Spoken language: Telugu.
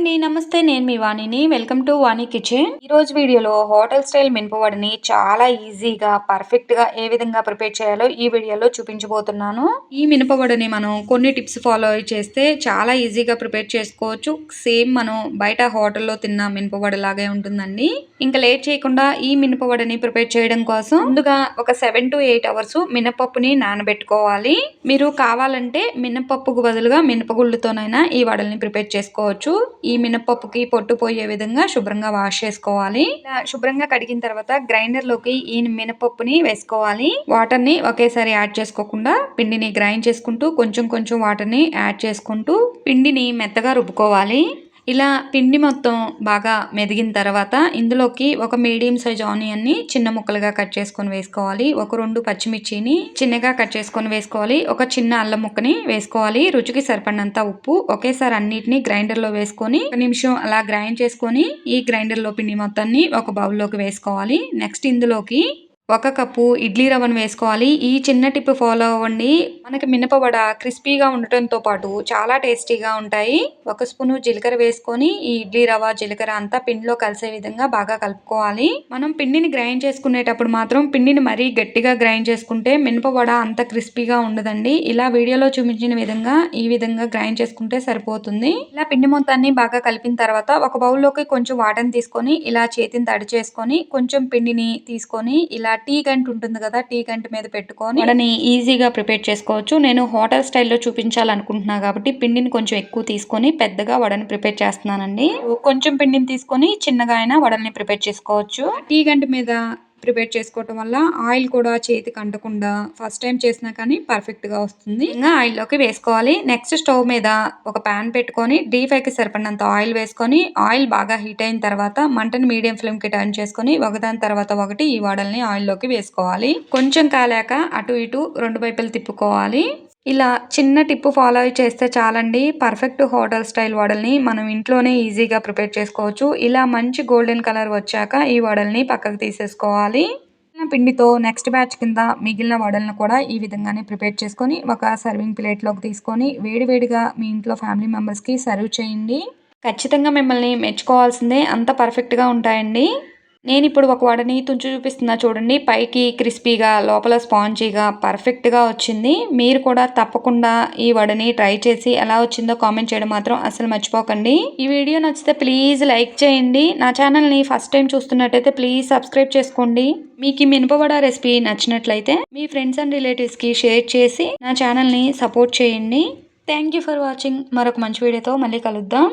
అండి నమస్తే. నేను మీ వాణిని. Welcome to Vani kitchen. ఈ రోజు వీడియోలో హోటల్ స్టైల్ మినపవడిని చాలా ఈజీగా పర్ఫెక్ట్గా ఏ విధంగా ప్రిపేర్ చేయాలో ఈ వీడియోలో చూపించబోతున్నాను. ఈ మినపవడిని మనం కొన్ని టిప్స్ ఫాలో చేస్తే చాలా ఈజీగా ప్రిపేర్ చేసుకోవచ్చు. సేమ్ మనం బయట హోటల్లో తిన్న మినపవడి లాగే ఉంటుందండి. ఇంకా లేట్ చేయకుండా ఈ మినపవడిని ప్రిపేర్ చేయడం కోసం ముందుగా ఒక సెవెన్ టు ఎయిట్ అవర్స్ మినపప్పుని నానబెట్టుకోవాలి. మీరు కావాలంటే మినపప్పుకు బదులుగా మినపగుళ్ళతోనైనా ఈ వడల్ని ప్రిపేర్ చేసుకోవచ్చు. ఈ ఈ మినపప్పుకి పొట్టు పోయే విధంగా శుభ్రంగా వాష్ చేసుకోవాలి. శుభ్రంగా కడిగిన తర్వాత గ్రైండర్లోకి ఈ మినపప్పుని వేసుకోవాలి. వాటర్ని ఒకేసారి యాడ్ చేసుకోకుండా పిండిని గ్రైండ్ చేసుకుంటూ కొంచెం కొంచెం వాటర్ని యాడ్ చేసుకుంటూ పిండిని మెత్తగా రుబ్బుకోవాలి. ఇలా పిండి మొత్తం బాగా మెదిగిన తర్వాత ఇందులోకి ఒక మీడియం సైజ్ ఆనియన్ని చిన్న ముక్కలుగా కట్ చేసుకొని వేసుకోవాలి. ఒక రెండు పచ్చిమిర్చిని చిన్నగా కట్ చేసుకొని వేసుకోవాలి. ఒక చిన్న అల్లం ముక్కని వేసుకోవాలి. రుచికి సరిపడినంత ఉప్పు ఒకేసారి అన్నిటిని గ్రైండర్లో వేసుకొని ఒక నిమిషం అలా గ్రైండ్ చేసుకొని ఈ గ్రైండర్లో పిండి మొత్తాన్ని ఒక బౌల్లోకి వేసుకోవాలి. నెక్స్ట్ ఇందులోకి ఒక కప్పు ఇడ్లీ రవ్వను వేసుకోవాలి. ఈ చిన్న టిప్ ఫాలో అవ్వండి. మనకి మినపవడ క్రిస్పీగా ఉండటంతో పాటు చాలా టేస్టీగా ఉంటాయి. ఒక స్పూను జీలకర్ర వేసుకొని ఈ ఇడ్లీ రవ్వ జీలకర్ర అంతా పిండిలో కలిసే విధంగా బాగా కలుపుకోవాలి. మనం పిండిని గ్రైండ్ చేసుకునేటప్పుడు మాత్రం పిండిని మరీ గట్టిగా గ్రైండ్ చేసుకుంటే మినపవడ అంత క్రిస్పీగా ఉండదండి. ఇలా వీడియోలో చూపించిన విధంగా ఈ విధంగా గ్రైండ్ చేసుకుంటే సరిపోతుంది. ఇలా పిండి మొత్తాన్ని బాగా కలిపిన తర్వాత ఒక బౌల్లోకి కొంచెం వాటర్ని తీసుకొని ఇలా చేతిని తడి చేసుకొని కొంచెం పిండిని తీసుకొని ఇలా టీ గంట ఉంటుంది కదా టీ గంట మీద పెట్టుకొని వడని ఈజీగా ప్రిపేర్ చేసుకోవచ్చు. నేను హోటల్ స్టైల్లో చూపించాలనుకుంటున్నా కాబట్టి పిండిని కొంచెం ఎక్కువ తీసుకొని పెద్దగా వడని ప్రిపేర్ చేస్తున్నానండి. కొంచెం పిండిని తీసుకొని చిన్నగా అయినా వడల్ని ప్రిపేర్ చేసుకోవచ్చు. టీ గంట మీద ప్రిపేర్ చేసుకోవటం వల్ల ఆయిల్ కూడా చేతికి అంటకుండా ఫస్ట్ టైం చేసినా కానీ పర్ఫెక్ట్గా వస్తుంది. ఇంకా ఆయిల్లోకి వేసుకోవాలి. నెక్స్ట్ స్టవ్ మీద ఒక ప్యాన్ పెట్టుకొని డీ ఫ్రైకి సరిపడినంత ఆయిల్ వేసుకొని ఆయిల్ బాగా హీట్ అయిన తర్వాత మంటని మీడియం ఫ్లేమ్కి టర్న్ చేసుకొని ఒకదాని తర్వాత ఒకటి ఈ వాడల్ని ఆయిల్లోకి వేసుకోవాలి. కొంచెం కాలాక అటు ఇటు రెండు వైపులు తిప్పుకోవాలి. ఇలా చిన్న టిప్పు ఫాలో చేస్తే చాలండి. పర్ఫెక్ట్ హోటల్ స్టైల్ వడల్ని మనం ఇంట్లోనే ఈజీగా ప్రిపేర్ చేసుకోవచ్చు. ఇలా మంచి గోల్డెన్ కలర్ వచ్చాక ఈ వడల్ని పక్కకు తీసేసుకోవాలి. పిండితో నెక్స్ట్ బ్యాచ్ కింద మిగిలిన వడలను కూడా ఈ విధంగానే ప్రిపేర్ చేసుకొని ఒక సర్వింగ్ ప్లేట్లోకి తీసుకొని వేడివేడిగా మీ ఇంట్లో ఫ్యామిలీ మెంబర్స్కి సర్వ్ చేయండి. ఖచ్చితంగా మిమ్మల్ని మెచ్చుకోవాల్సిందే. అంత పర్ఫెక్ట్గా ఉంటాయండి. నేను ఇప్పుడు ఒక వడని తుంచి చూపిస్తున్నా చూడండి. పైకి క్రిస్పీగా లోపల స్పాంజీగా పర్ఫెక్ట్గా వచ్చింది. మీరు కూడా తప్పకుండా ఈ వడని ట్రై చేసి ఎలా వచ్చిందో కామెంట్ చేయడం మాత్రం అసలు మర్చిపోకండి. ఈ వీడియో నచ్చితే ప్లీజ్ లైక్ చేయండి. నా ఛానల్ని ఫస్ట్ టైం చూస్తున్నట్టయితే ప్లీజ్ సబ్స్క్రైబ్ చేసుకోండి. మీకు ఈ మినపవడ రెసిపీ నచ్చినట్లయితే మీ ఫ్రెండ్స్ అండ్ రిలేటివ్స్కి షేర్ చేసి నా ఛానల్ని సపోర్ట్ చేయండి. Thank you for watching. మరొక మంచి వీడియోతో మళ్ళీ కలుద్దాం.